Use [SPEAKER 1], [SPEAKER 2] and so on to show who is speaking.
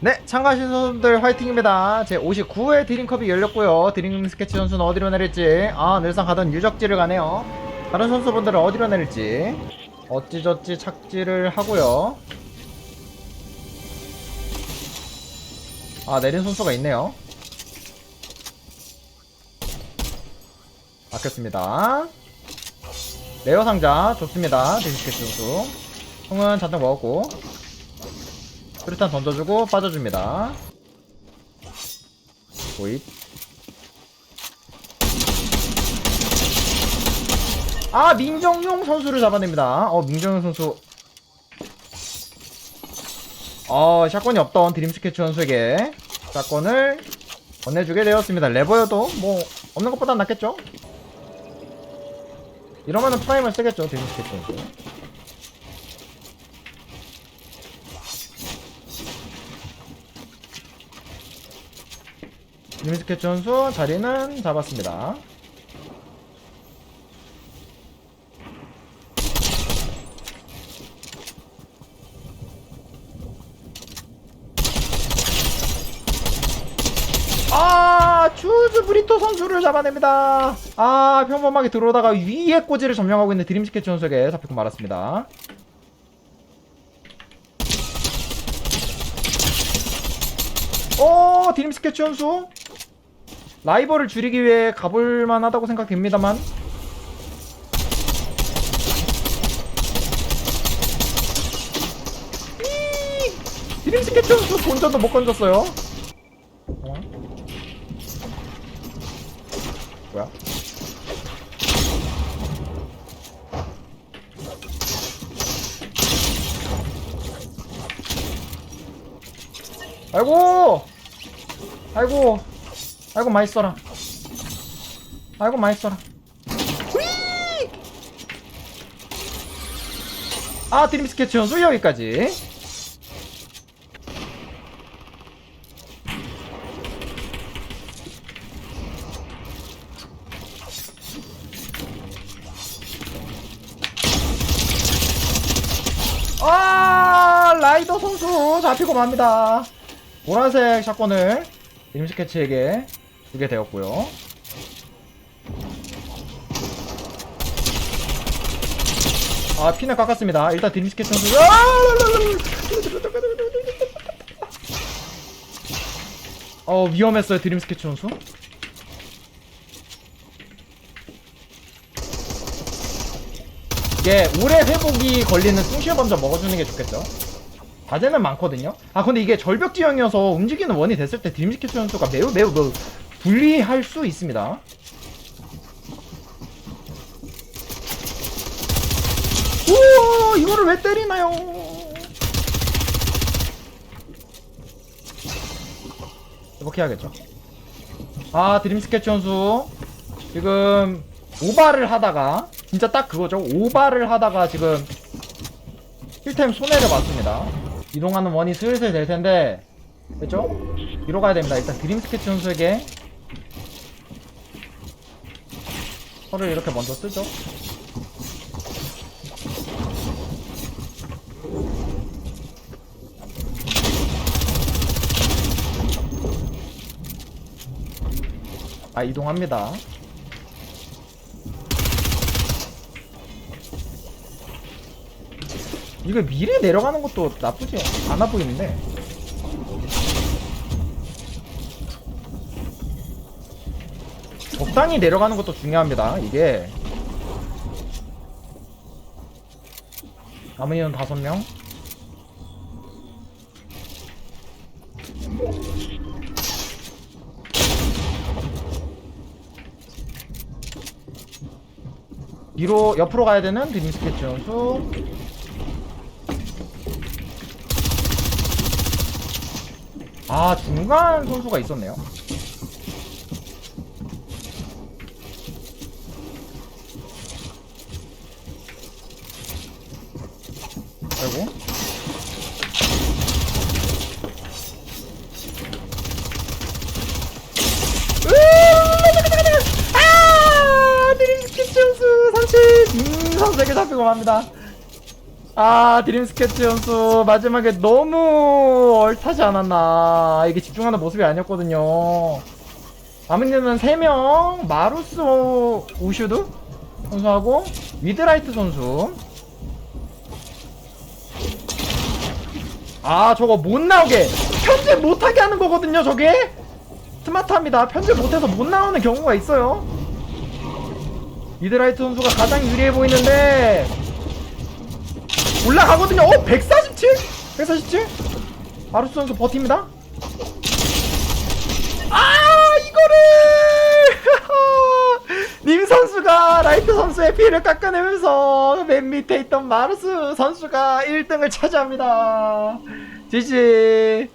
[SPEAKER 1] 네, 참가하신 선수들 화이팅입니다. 제 59회 드림컵이 열렸고요. 드림 스케치 선수는 어디로 내릴지, 아, 늘상 가던 유적지를 가네요. 다른 선수분들은 어디로 내릴지, 어찌저찌 착지를 하고요. 아, 내린 선수가 있네요. 바뀌었습니다. 레어 상자 좋습니다. 드림 스케치 선수. 총은 잔뜩 먹었고, 수류탄 던져주고 빠져줍니다. 보잇. 아 민정용 선수를 잡아냅니다. 어 민정용 선수. 어 샷건이 없던 드림 스케치 선수에게 샷건을 건네주게 되었습니다. 레버여도 뭐 없는 것보다 낫겠죠? 이러면은 프라임을 쓰겠죠 드림 스케치 선수. 유미스케 선수 자리는 잡았습니다. 아, 주즈 브리토 선수를 잡아냅니다. 아, 평범하게 들어오다가 위에 꼬지를 점령하고 있는 드림스케치 선수에게 잡히고 말았습니다. 오 드림 스케치 선수 라이벌을 줄이기 위해 가볼 만 하다고 생각됩니다만 이! 드림 스케치 선수 본전도 못 건졌어요 어? 뭐야? 아이고 아이고 아이고 많이 써라. 아이고 많이 써라. 후이! 아 드림 스케치 연수 여기까지. 아 라이더 선수 잡히고 맙니다. 보라색 샷건을 드림 스케치에게 주게 되었고요. 아 피는 깎았습니다. 일단 드림 스케치 선수. 아! 어 위험했어요 드림 스케치 선수. 이게 오래 회복이 걸리는 뚱시어 먼저 먹어주는 게 좋겠죠. 과제는 많거든요. 아 근데 이게 절벽 지형이어서 움직이는 원이 됐을 때 드림스케치 선수가 매우 매우 매우 불리할 수 있습니다. 우와 이거를 왜 때리나요? 이렇게 해야겠죠? 아 드림 스케치 선수. 지금 오바를 하다가 진짜 딱 그거죠? 오바를 하다가 지금 힐템 손해를 봤습니다. 이동하는 원이 슬슬 될 텐데 됐죠? 뒤로 가야 됩니다. 일단 드림 스케치 선수에게 털을 이렇게 먼저 쓰죠? 아 이동합니다. 이거 미래 내려가는 것도 나쁘지 않아 보이는데 적당히 내려가는 것도 중요합니다. 이게. 인원 다섯 명. 뒤로 옆으로 가야 되는 드림 스케치 선수 아 중간 선수가 있었네요 아이고 아 드림스키 선수 30 음, 선수에게 잡히고 맙니다. 아 드림 스케치 선수 마지막에 너무 얼타지 않았나. 이게 집중하는 모습이 아니었거든요. 아무튼 3명 마루스 우슈드 선수하고 위드라이트 선수 아 저거 못 나오게. 편집 못하게 하는 거거든요 저게. 스마트합니다. 편집 못해서 못 나오는 경우가 있어요. 위드라이트 선수가 가장 유리해 보이는데. 올라가거든요. 어 147? 147? 마루스 선수 버팁니다 님 선수가 라이트 선수의 피해를 깎아내면서 맨 밑에 있던 마루스 선수가 1등을 차지합니다. 지지